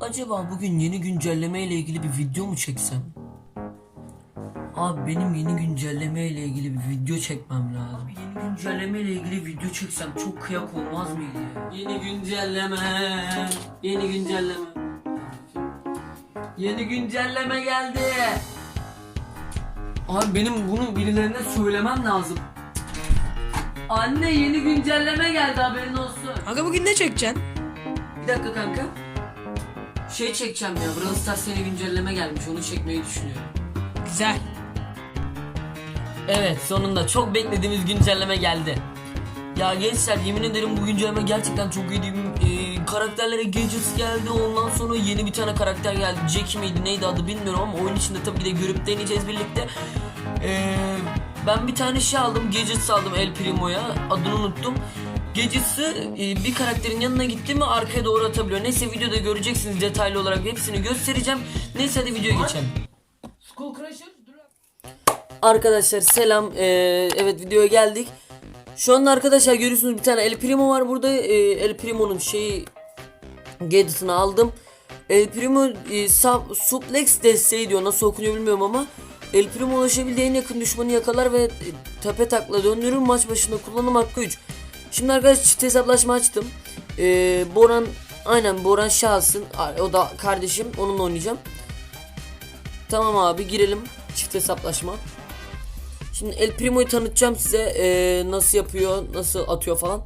Acaba bugün yeni güncelleme ile ilgili bir video mu çeksem? Abi benim yeni güncelleme ile ilgili bir video çekmem lazım. Abi yeni güncelleme ile ilgili video çeksem çok kıyak olmaz mıydı ya? Yeni güncelleme, yeni güncelleme. Yeni güncelleme geldi. Abi benim bunu birilerine söylemem lazım. Anne yeni güncelleme geldi haberin olsun. Kanka bugün ne çekeceksin? Bir dakika kanka. Şey çekeceğim ya. Brawl Stars yeni güncelleme gelmiş. Onu çekmeyi düşünüyorum. Güzel. Evet sonunda çok beklediğimiz güncelleme geldi. Ya gençler yemin ederim bu güncelleme gerçekten çok iyi değil mi? Ee, karakterlere gadgets geldi ondan sonra yeni bir tane karakter geldi. Jackie miydi neydi adı bilmiyorum ama oyun içinde tabii ki de görüp deneyeceğiz birlikte. Ee, ben bir tane şey aldım gadgets aldım El Primo'ya adını unuttum. Gadgets'ı e, bir karakterin yanına gitti mi arkaya doğru atabiliyor. Neyse videoda göreceksiniz detaylı olarak hepsini göstereceğim. Neyse hadi videoya geçelim. Crusher Arkadaşlar selam. Ee, evet videoya geldik. Şu anda arkadaşlar görüyorsunuz bir tane El Primo var burada. Ee, El Primo'nun şeyi gadget'ını aldım. El Primo e, sub- suplex desteği diyor. Nasıl okunuyor bilmiyorum ama El Primo ulaşabildiği en yakın düşmanı yakalar ve e, tepe takla döndürür. Maç başında kullanım hakkı 3. Şimdi arkadaşlar çift hesaplaşma açtım. Ee, Boran aynen Boran şahsın. O da kardeşim. Onunla oynayacağım. Tamam abi girelim. Çift hesaplaşma. Şimdi El Primo'yu tanıtacağım size ee, nasıl yapıyor, nasıl atıyor falan.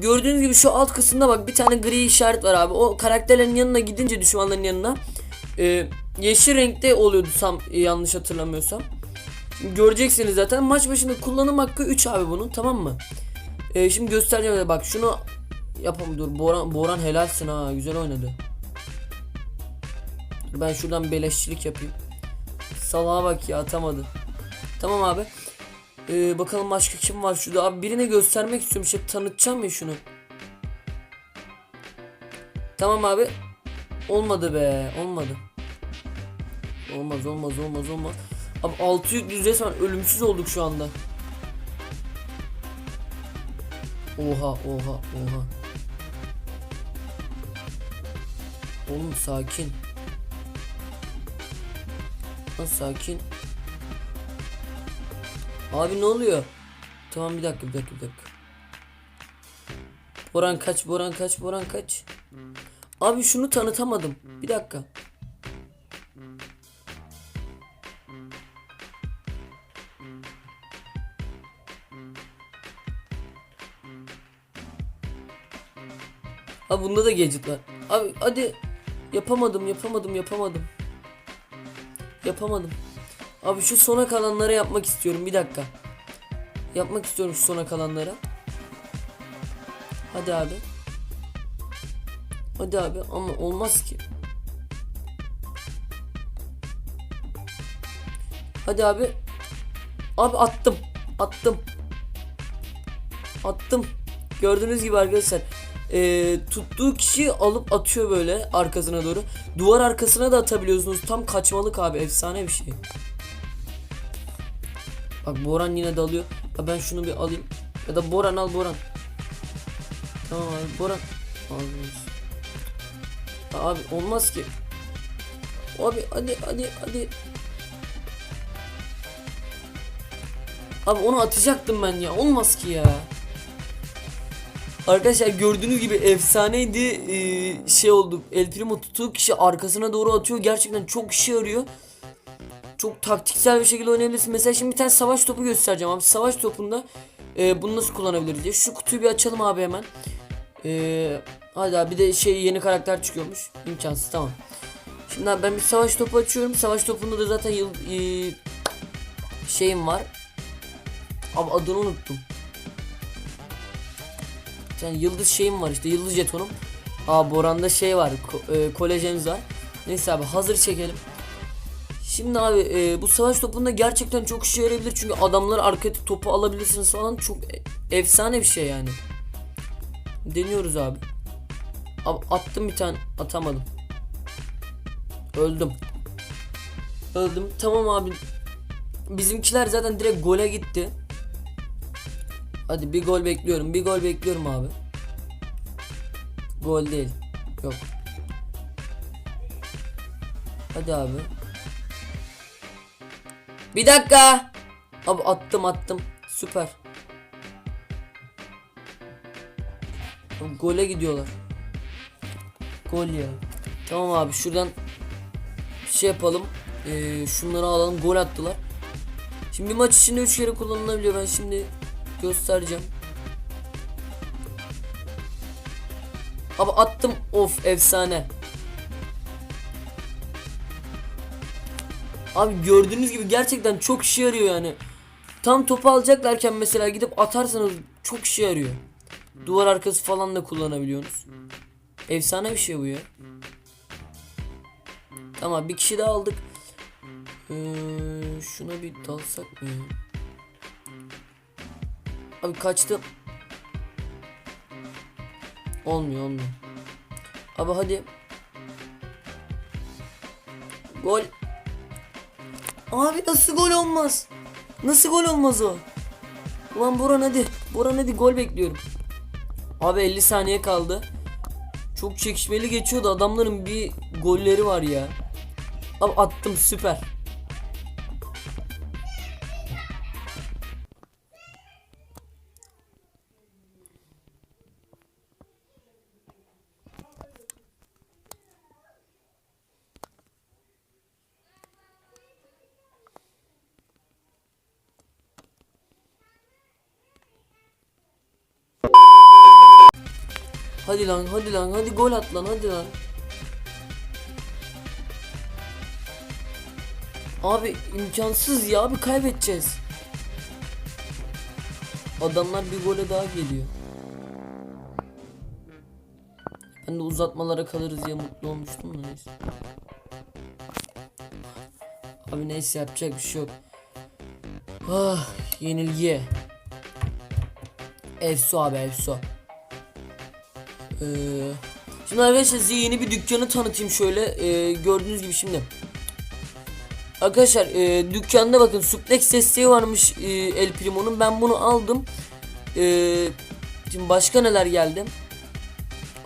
Gördüğünüz gibi şu alt kısımda bak bir tane gri işaret var abi. O karakterlerin yanına gidince düşmanların yanına ee, yeşil renkte oluyordu sam e, yanlış hatırlamıyorsam. Göreceksiniz zaten. Maç başında kullanım hakkı 3 abi bunun tamam mı? Ee, şimdi göstereceğim bak şunu yapalım dur. Boran Boran helalsin ha güzel oynadı. Ben şuradan beleşçilik yapayım. Salağa bak ya atamadı. Tamam abi. Ee, bakalım başka kim var şurada. Abi birine göstermek istiyorum. İşte tanıtacağım ya şunu. Tamam abi. Olmadı be. Olmadı. Olmaz olmaz olmaz olmaz. Abi 600 resmen ölümsüz olduk şu anda. Oha oha oha. Oğlum sakin. Lan sakin. Abi ne oluyor? Tamam bir dakika bir dakika bir dakika. Boran kaç Boran kaç Boran kaç. Abi şunu tanıtamadım. Bir dakika. Abi bunda da gadget var. Abi hadi yapamadım yapamadım yapamadım. Yapamadım. Abi şu sona kalanları yapmak istiyorum bir dakika. Yapmak istiyorum şu sona kalanları. Hadi abi. Hadi abi ama olmaz ki. Hadi abi. Abi attım. Attım. Attım. Gördüğünüz gibi arkadaşlar. Ee, tuttuğu kişi alıp atıyor böyle arkasına doğru. Duvar arkasına da atabiliyorsunuz. Tam kaçmalık abi. Efsane bir şey. Bak Boran yine dalıyor. Ya ben şunu bir alayım. Ya da Boran al Boran. Tamam abi Boran. Alıyoruz. Abi olmaz ki. Abi hadi hadi hadi. Abi onu atacaktım ben ya. Olmaz ki ya. Arkadaşlar gördüğünüz gibi efsaneydi ee, şey oldu. El Primo tuttuğu kişi arkasına doğru atıyor. Gerçekten çok işe yarıyor. Çok taktiksel bir şekilde oynayabilirsin. Mesela şimdi bir tane savaş topu göstereceğim abi. Savaş topunda e, bunu nasıl kullanabiliriz diye. Şu kutuyu bir açalım abi hemen. E, hadi abi bir de şey yeni karakter çıkıyormuş. İmkansız tamam. Şimdi ben bir savaş topu açıyorum. Savaş topunda da zaten yıl, e, şeyim var. Abi adını unuttum. Yani yıldız şeyim var işte yıldız jetonum. Aa Boran'da şey var. Ko, e, kolejemiz var. Neyse abi hazır çekelim. Şimdi abi e, bu savaş topunda gerçekten çok işe yarayabilir çünkü adamlar arka topu alabilirsiniz falan çok e- efsane bir şey yani. Deniyoruz abi. Abi attım bir tane atamadım. Öldüm. Öldüm. Tamam abi. Bizimkiler zaten direkt gole gitti. Hadi bir gol bekliyorum. Bir gol bekliyorum abi. Gol değil. Yok. Hadi abi. Bir dakika. Abi attım attım. Süper. Gole gidiyorlar. Gol ya. Tamam abi şuradan bir şey yapalım. Ee, şunları alalım. Gol attılar. Şimdi bir maç içinde 3 kere kullanılabiliyor. Ben şimdi göstereceğim. Abi attım. Of efsane. Abi gördüğünüz gibi gerçekten çok işe yarıyor yani. Tam topu alacaklarken mesela gidip atarsanız çok işe yarıyor. Duvar arkası falan da kullanabiliyorsunuz. Efsane bir şey bu ya. Tamam bir kişi daha aldık. Ee, şuna bir dalsak mı? Abi kaçtı. Olmuyor olmuyor. Abi hadi. Gol. Abi nasıl gol olmaz? Nasıl gol olmaz o? Ulan Boran hadi. Boran hadi gol bekliyorum. Abi 50 saniye kaldı. Çok çekişmeli geçiyordu. Adamların bir golleri var ya. Abi attım süper. Hadi lan hadi lan hadi gol at lan hadi lan. Abi imkansız ya abi kaybedeceğiz. Adamlar bir gole daha geliyor. Ben de uzatmalara kalırız diye mutlu olmuştum da neyse. Abi neyse yapacak bir şey yok. Ah yenilgiye. Efso abi Efso. Ee, şimdi arkadaşlar size yeni bir dükkanı tanıtayım şöyle. Ee, gördüğünüz gibi şimdi. Arkadaşlar e, dükkanda bakın suplex desteği varmış e, El Primo'nun. Ben bunu aldım. Ee, şimdi başka neler geldi?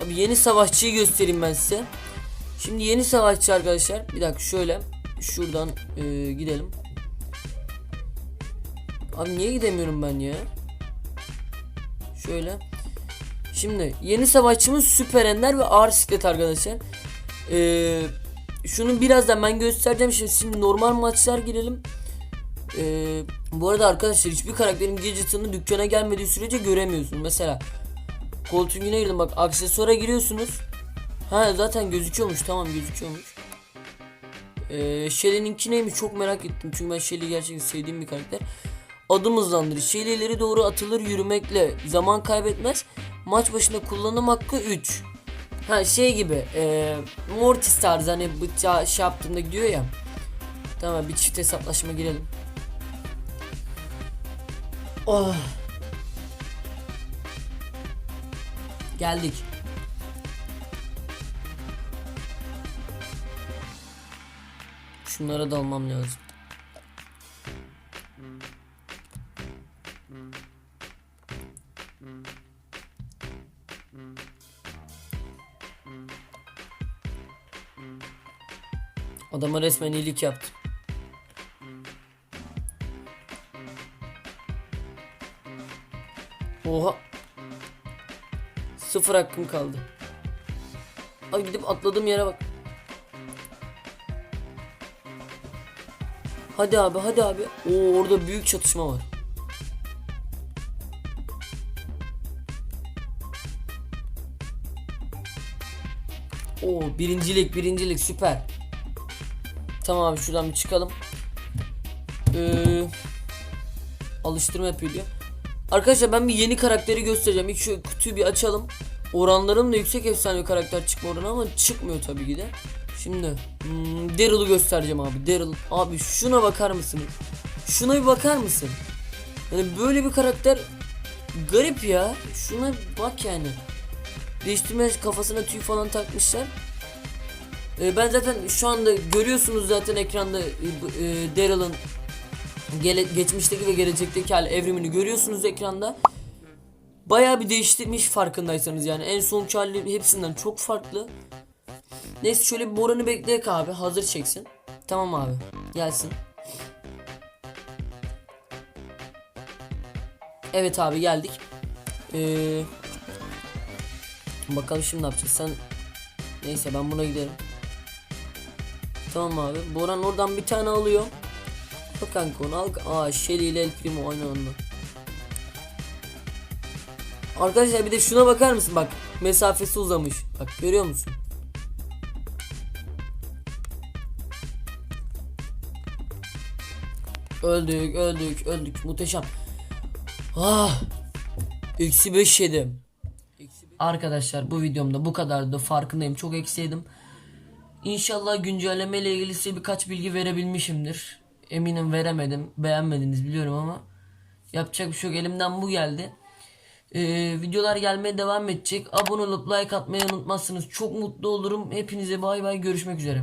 Abi yeni savaşçıyı göstereyim ben size. Şimdi yeni savaşçı arkadaşlar. Bir dakika şöyle. Şuradan e, gidelim. Abi niye gidemiyorum ben ya? Şöyle. Şimdi yeni savaşçımız Süper Ender ve ağır siklet arkadaşlar. Ee, şunu birazdan ben göstereceğim. Şimdi, şimdi normal maçlar girelim. Ee, bu arada arkadaşlar hiçbir karakterin gadget'ını dükkana gelmediği sürece göremiyorsun. Mesela koltuğun yine girdim bak aksesuara giriyorsunuz. Ha zaten gözüküyormuş tamam gözüküyormuş. Ee, Shelly'ninki neymiş çok merak ettim. Çünkü ben Shelly'i gerçekten sevdiğim bir karakter. Adım hızlandırır. Shelly'leri doğru atılır yürümekle zaman kaybetmez. Maç başında kullanım hakkı 3. Ha şey gibi e, Mortis tarzı hani bıçağı şey yaptığında gidiyor ya. Tamam bir çift hesaplaşma girelim. Oh. Geldik. Şunlara da almam lazım. Adama resmen iyilik yaptım. Oha. Sıfır hakkım kaldı. Ay gidip atladığım yere bak. Hadi abi hadi abi. Oo orada büyük çatışma var. Oo birincilik birincilik süper. Tamam abi şuradan bir çıkalım. Ee, alıştırma yapıyor. Arkadaşlar ben bir yeni karakteri göstereceğim. İlk şu kutuyu bir açalım. Oranların da yüksek efsane karakter çıkma oranı ama çıkmıyor tabii ki de. Şimdi hmm, Daryl'ı göstereceğim abi. Daryl abi şuna bakar mısınız? Şuna bir bakar mısın? Yani böyle bir karakter garip ya. Şuna bak yani. Değiştirme kafasına tüy falan takmışlar. Ee, ben zaten şu anda görüyorsunuz zaten ekranda e, e, Daryl'ın gele- geçmişteki ve gelecekteki hal evrimini görüyorsunuz ekranda. Bayağı bir değiştirmiş farkındaysanız yani en son hali hepsinden çok farklı. Neyse şöyle bir Boran'ı bekleyek abi. Hazır çeksin. Tamam abi. Gelsin. Evet abi geldik. Ee, bakalım şimdi ne yapacağız. Sen neyse ben buna giderim. Tamam abi. Boran oradan bir tane alıyor. Al kanka onu al. Aa Shelly ile El Primo aynı anda. Arkadaşlar bir de şuna bakar mısın bak. Mesafesi uzamış. Bak görüyor musun? Öldük öldük öldük muhteşem. Ah. Eksi 5 yedim. Arkadaşlar bu videomda bu kadardı farkındayım çok eksi yedim. İnşallah güncelleme ile ilgili size birkaç bilgi verebilmişimdir. Eminim veremedim. Beğenmediniz biliyorum ama. Yapacak bir şey yok. Elimden bu geldi. Ee, videolar gelmeye devam edecek. Abone olup like atmayı unutmazsınız. Çok mutlu olurum. Hepinize bay bay görüşmek üzere.